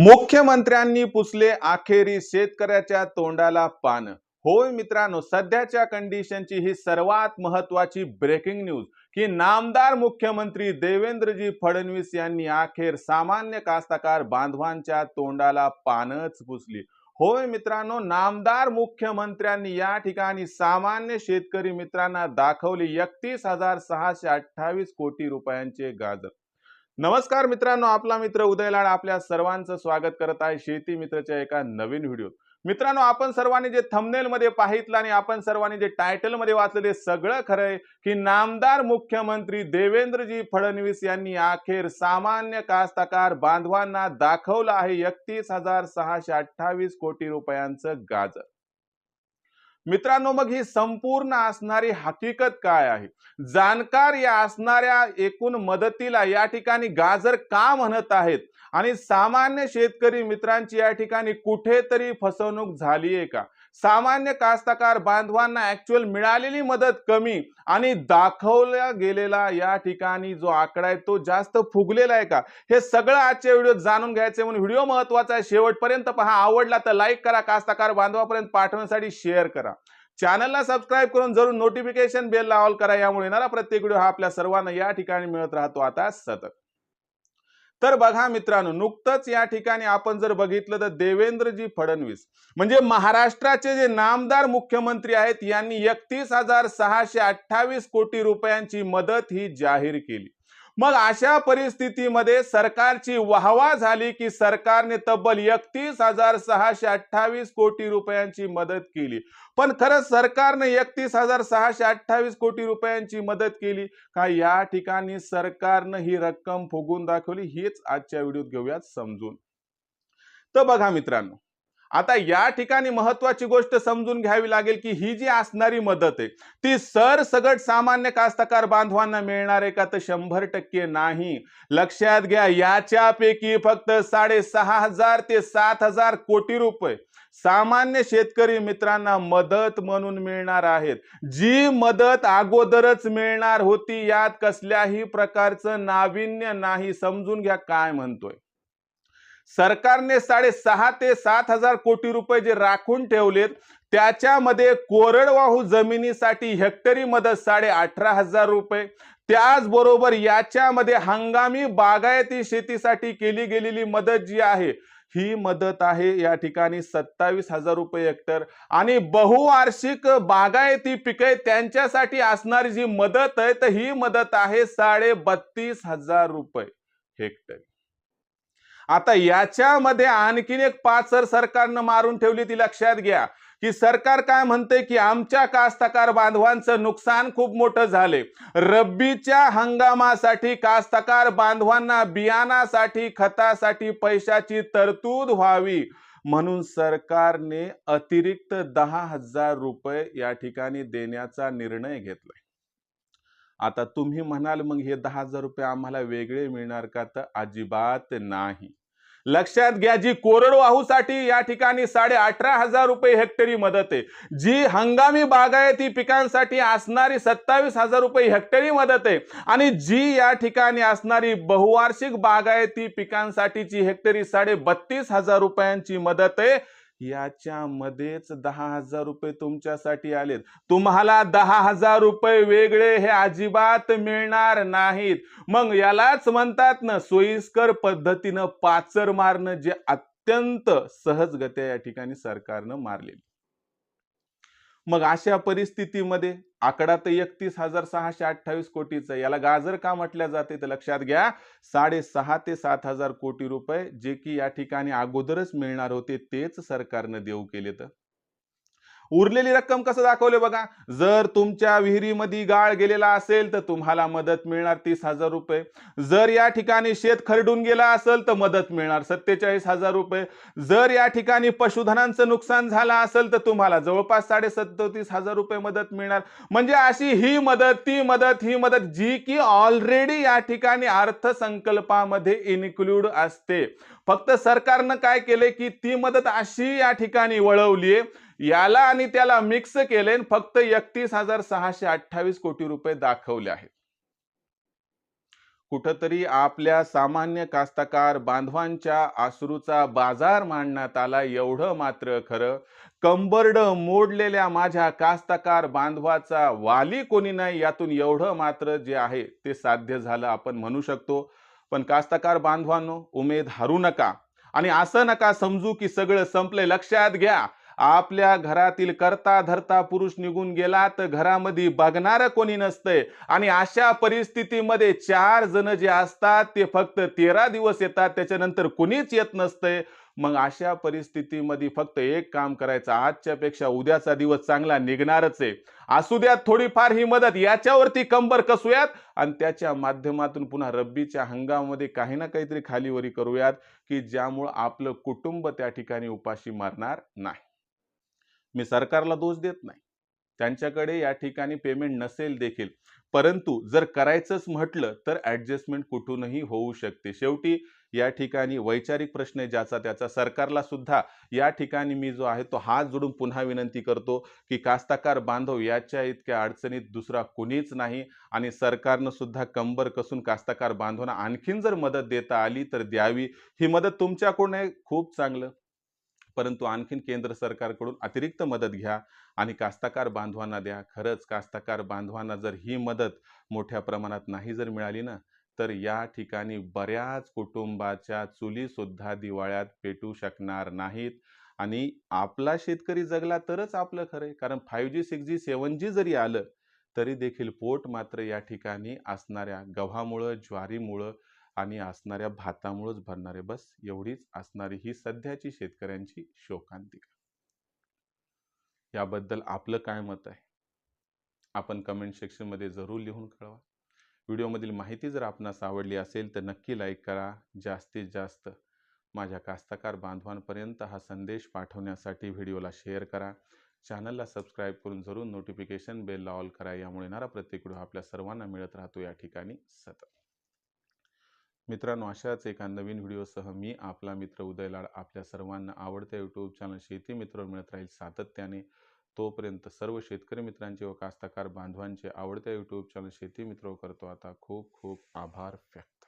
मुख्यमंत्र्यांनी पुसले अखेरी शेतकऱ्याच्या तोंडाला पान. होय मित्रांनो सध्याच्या कंडिशनची ही सर्वात महत्वाची ब्रेकिंग न्यूज की नामदार मुख्यमंत्री देवेंद्रजी फडणवीस यांनी अखेर सामान्य कास्तकार बांधवांच्या तोंडाला पानच पुसली. होय मित्रांनो नामदार मुख्यमंत्र्यांनी या ठिकाणी सामान्य शेतकरी मित्रांना दाखवली एकतीस हजार सहाशे अठ्ठावीस कोटी रुपयांचे गाजर. नमस्कार मित्रांनो आपला मित्र उदय लाड आपल्या सर्वांचं स्वागत करत आहे शेती मित्रच्या एका नवीन व्हिडिओ मित्रांनो आपण सर्वांनी जे थंबनेल मध्ये पाहितलं आणि आपण सर्वांनी जे टायटलमध्ये वाचलं ते सगळं खरंय की नामदार मुख्यमंत्री देवेंद्रजी फडणवीस यांनी अखेर सामान्य कास्तकार बांधवांना दाखवलं आहे एकतीस हजार सहाशे अठ्ठावीस कोटी रुपयांचं गाजर. मित्रांनो मग ही संपूर्ण असणारी हकीकत काय आहे? जाणकार या असणाऱ्या एकूण मदतीला या ठिकाणी गाजर का म्हणत आहेत? आणि सामान्य शेतकरी मित्रांची या ठिकाणी कुठेतरी फसवणूक झाली आहे का? सामान्य कास्तकार बांधवांना ऍक्च्युअल मिळालेली मदत कमी आणि दाखवला गेलेला या ठिकाणी जो आकडा आहे तो जास्त फुगलेला आहे का? हे सगळं आजच्या व्हिडिओत जाणून घ्यायचे म्हणून व्हिडिओ महत्त्वाचा आहे. शेवटपर्यंत पहा. आवडला तर लाईक करा. कास्तकार बांधवापर्यंत पाठवण्यासाठी शेअर करा. चॅनलला सबस्क्राईब करून जरूर नोटिफिकेशन बेलला ऑल करा. यामुळे येणारा प्रत्येक व्हिडिओ हा आपल्या सर्वांना या ठिकाणी मिळत राहतो. आता सतत. तर बघा मित्रांनो नुकतंच या ठिकाणी आपण जर बघितलं तर देवेंद्रजी फडणवीस म्हणजे महाराष्ट्राचे जे नामदार मुख्यमंत्री आहेत यांनी एकतीस हजार सहाशे अठ्ठावीस कोटी रुपयांची मदत ही जाहीर केली. मग अशा परिस्थितीमध्ये सरकारची वाहवा झाली की सरकारने तब्बल एकतीस हजार सहाशे अठ्ठावीस कोटी रुपयांची मदत केली. पण खरंच सरकारने एकतीस हजार सहाशे अठ्ठावीस कोटी रुपयांची मदत केली. का या ठिकाणी सरकारनं ही रक्कम फुगून दाखवली? हीच आजच्या व्हिडिओत घेऊयात समजून. तर बघा मित्रांनो आता या ठिकाणी महत्वाची गोष्ट समजून घ्यावी लागेल की ही जी असणारी मदत आहे ती सरसगट सामान्य कास्तकार बांधवांना मिळणार आहे का? तर शंभर टक्के नाही. लक्षात घ्या याच्यापैकी फक्त साडेसहा हजार ते सात हजार कोटी रुपये सामान्य शेतकरी मित्रांना मदत म्हणून मिळणार आहेत. जी मदत अगोदरच मिळणार होती यात कसल्याही प्रकारचं नाविन्य नाही. समजून घ्या काय म्हणतोय. सरकारने साडेसहा ते सात हजार कोटी रुपये जे राखून ठेवलेत त्याच्यामध्ये कोरडवाहू जमिनीसाठी हेक्टरी मदत साडे अठरा हजार रुपये. त्याचबरोबर याच्यामध्ये हंगामी बागायती शेतीसाठी केली गेलेली मदत जी आहे ही मदत आहे या ठिकाणी सत्तावीस हजार रुपये हेक्टर. आणि बहुवार्षिक बागायती पिके त्यांच्यासाठी असणारी जी मदत आहे तर ही मदत आहे साडे बत्तीस हजार रुपये हेक्टर. आता याच्यामध्ये आणखीन एक पाचर सरकारनं मारून ठेवली ती लक्षात घ्या. की सरकार काय म्हणते की आमच्या कास्तकार बांधवांचं नुकसान खूप मोठं झाले. रब्बीच्या हंगामासाठी कास्तकार बांधवांना बियाणासाठी खतासाठी पैशाची तरतूद व्हावी. म्हणून सरकारने अतिरिक्त दहा हजार रुपये या ठिकाणी देण्याचा निर्णय घेतलाय. आता तुम्ही म्हणाल मग हे दहा हजार रुपये आम्हाला वेगळे मिळणार का? तर अजिबात नाही. लक्षात घ्या जी कोरडवाहूसाठी या ठिकाणी साडे अठरा हजार रुपये हेक्टरी मदत आहे. जी हंगामी बागायती पिकांसाठी असणारी सत्तावीस हजार रुपये हेक्टरी मदत आहे. आणि जी या ठिकाणी असणारी बहुवार्षिक बागायती पिकांसाठीची हेक्टरी साडे बत्तीस हजार रुपयांची मदत आहे. याच्यामध्येच दहा हजार रुपये तुमच्यासाठी आलेत. तुम्हाला दहा हजार रुपये वेगळे हे अजिबात मिळणार नाहीत. मग यालाच म्हणतात ना सोयीस्कर पद्धतीनं पाचर मारणं जे अत्यंत सहजगत्या या ठिकाणी सरकारनं मारलेली मग अशा परिस्थितीमध्ये आकडा तर एकतीस हजार सहाशे अठ्ठावीस कोटीचा याला गाजर का म्हटल्या जाते? तर लक्षात घ्या साडेसहा ते सात हजार कोटी रुपये जे की या ठिकाणी अगोदरच मिळणार होते तेच सरकारनं देऊ केले तर. उरलेली रक्कम कसं दाखवले बघा? जर तुमच्या विहिरीमध्ये गाळ गेलेला असेल तर तुम्हाला मदत मिळणार तीस हजार रुपये. जर या ठिकाणी शेत खरडून गेला असेल तर मदत मिळणार सत्तेचाळीस हजार रुपये. जर या ठिकाणी पशुधनांचं नुकसान झालं असेल तर तुम्हाला जवळपास साडे सदोतीस हजार रुपये मदत मिळणार. म्हणजे अशी ही मदत ती मदत ही मदत जी की ऑलरेडी या ठिकाणी अर्थसंकल्पामध्ये इन्क्लूड असते. फक्त सरकारनं काय केले की ती मदत अशी या ठिकाणी वळवली याला आणि त्याला मिक्स केले आणि फक्त एकतीस हजार सहाशे अठ्ठावीस कोटी रुपये दाखवले आहेत. कुठंतरी आपल्या सामान्य कास्तकार बांधवांच्या आसरूचा बाजार मांडण्यात आला एवढं मात्र खरं. कंबर्ड मोडलेल्या माझ्या कास्तकार बांधवाचा वाली कोणी नाही यातून एवढं मात्र जे आहे ते साध्य झालं आपण म्हणू शकतो. पण कास्तकार बांधवांनो उमेद हारू नका. आणि असं नका समजू की सगळं संपले लक्षात घ्या आपल्या घरातील करता धरता पुरुष निघून गेला तर घरामध्ये बघणार कोणी नसतंय. आणि अशा परिस्थितीमध्ये चार जण जे असतात ते फक्त तेरा दिवस येतात त्याच्यानंतर कुणीच येत नसतंय. मग अशा परिस्थितीमध्ये फक्त एक काम करायचं आजच्या पेक्षा उद्याचा दिवस चांगला निघणारच आहे. असू द्यात थोडीफार ही मदत याच्यावरती कंबर कसूयात. आणि त्याच्या माध्यमातून पुन्हा रब्बीच्या हंगामामध्ये काही ना काहीतरी खालीवरी करूयात की ज्यामुळं आपलं कुटुंब त्या ठिकाणी उपाशी मारणार नाही. मी सरकारला दोष देत नाही. त्यांच्याकडे या ठिकाणी पेमेंट नसेल देखील. परंतु जर करायचंच म्हटलं तर ॲडजस्टमेंट कुठूनही होऊ शकते. शेवटी या ठिकाणी वैचारिक प्रश्न ज्याचा त्याचा सरकारला सुद्धा या ठिकाणी मी जो आहे तो हात जोडून पुन्हा विनंती करतो की कास्ताकार बांधव याच्या इतक्या अडचणीत दुसरा कुणीच नाही आणि सरकारनं सुद्धा कंबर कसून कास्ताकार बांधवांना आणखीन जर मदत देता आली तर द्यावी. ही मदत तुमच्याकडून आहे? खूप चांगलं. परंतु आणखीन केंद्र सरकारकडून अतिरिक्त मदत घ्या आणि कास्ताकार बांधवांना द्या. खरंच कास्ताकार बांधवांना जर ही मदत मोठ्या प्रमाणात नाही जर मिळाली ना तर या ठिकाणी बऱ्याच कुटुंबाच्या चुलीसुद्धा दिवाळ्यात पेटू शकणार नाहीत. आणि आपला शेतकरी जगला तरच आपलं खरं आहे. कारण फाईव्ह जी सिक्स जी सेवन जी जरी आलं तरी देखील पोट मात्र या ठिकाणी असणाऱ्या गव्हामुळं ज्वारीमुळं आणि असणाऱ्या भातामुळंच भरणारे बस. एवढीच असणारी ही सध्याची शेतकऱ्यांची शोकांतिका. याबद्दल आपलं काय मत आहे? आपण कमेंट सेक्शनमध्ये जरूर लिहून कळवा. व्हिडिओमधील माहिती जर आपणास आवडली असेल तर नक्की लाईक करा. जास्तीत जास्त माझ्या कास्तकार बांधवांपर्यंत हा संदेश पाठवण्यासाठी व्हिडिओला शेअर करा. चॅनलला सबस्क्राईब करून जरूर नोटिफिकेशन बेलला ऑल करा. यामुळे येणारा प्रत्येक व्हिडिओ आपल्या सर्वांना मिळत राहतो. या ठिकाणी सतत. मित्रांनो अशाच एका नवीन व्हिडिओसह मी आपला मित्र उदय लाड आपल्या सर्वांना आवडत्या यूट्यूब चॅनल शेती मित्र मिळत राहील सातत्याने. तोपर्यंत सर्व शेतकरी मित्रांचे व कास्तकार बांधवांचे आवडत्या यूट्यूब चॅनल शेती मित्र करतो. आता खूप खूप आभार व्यक्त